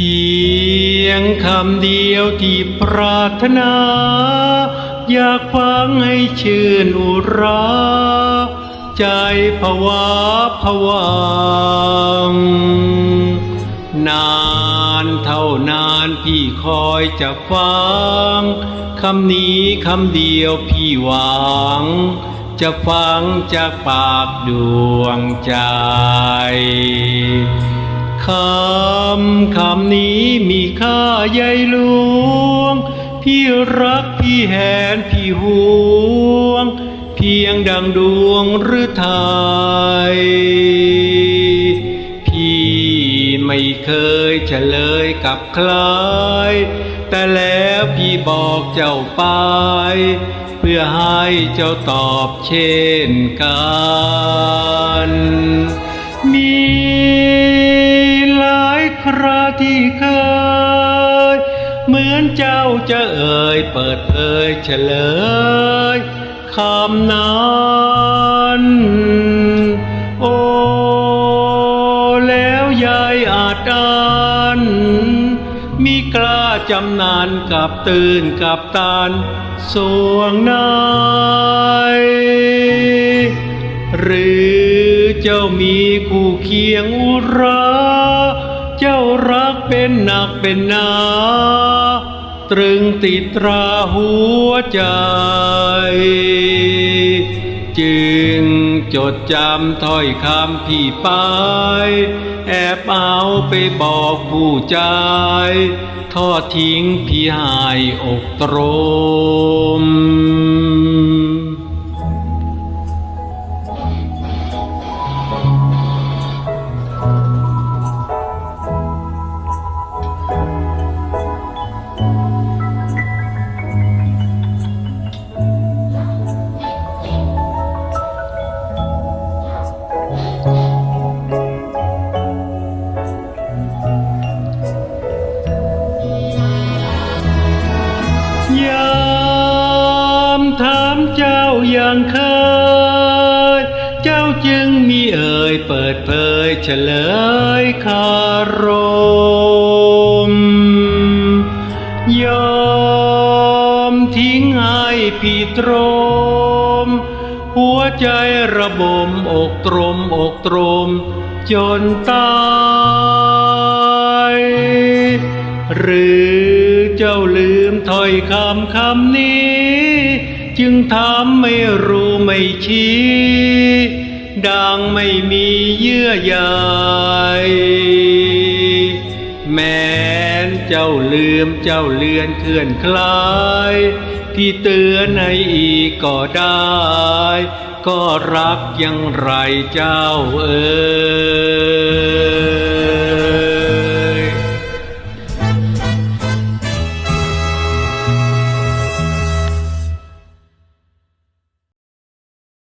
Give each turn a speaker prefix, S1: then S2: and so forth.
S1: พียงคำเดียวที่ปรารถนา อยากฟังให้ชื่นอุรา ใจผวาผวัง นานเท่านานพี่คอยจะฟัง คำนี้คำเดียวพี่หวัง จะฟังจากปากดวงใจ คำคำนี้มีค่าใหญ่หลวง พี่รักพี่แหนพี่ห่วง เพียงดังดวงหรือไทย พี่ไม่เคยเฉลยกับใคร แต่แล้วพี่บอกเจ้าไป เพื่อให้เจ้าตอบเช่นกัน มี เคย เหมือนเจ้าจะเอ่ยเปิดเผยเฉลยคำนั้นโอ้แล้วยายอาจอ่านมีกล้าจำนานกับตื่นกับตานสวงนายหรือเจ้ามีคู่เคียงอุรา เจ้ารัก เป็นหนักเป็นหนา ตรึงติดตราหัวใจ จึงจดจำถ้อยคำพี่ไป แอบเอาไปบอกผู้ใจทอดทิ้งพี่หายอกตรม เจ้าอย่างเคย เจ้าจึงมีเอ่ยเปิดเผยเฉลยคารมยอมทิ้งให้พี่ตรม หัวใจระบมอกตรมอกตรม จนตายหรือเจ้าลืมถ้อยคำคำนี้ จึงทำไม่รู้ไม่ชี้ ดังไม่มีเยื่อใยแม้นเจ้าลืมเจ้าเลือนเคลื่อนคลายพี่เตือนให้อีกก็ได้ ก็รักยังไรเจ้าเอ๋ย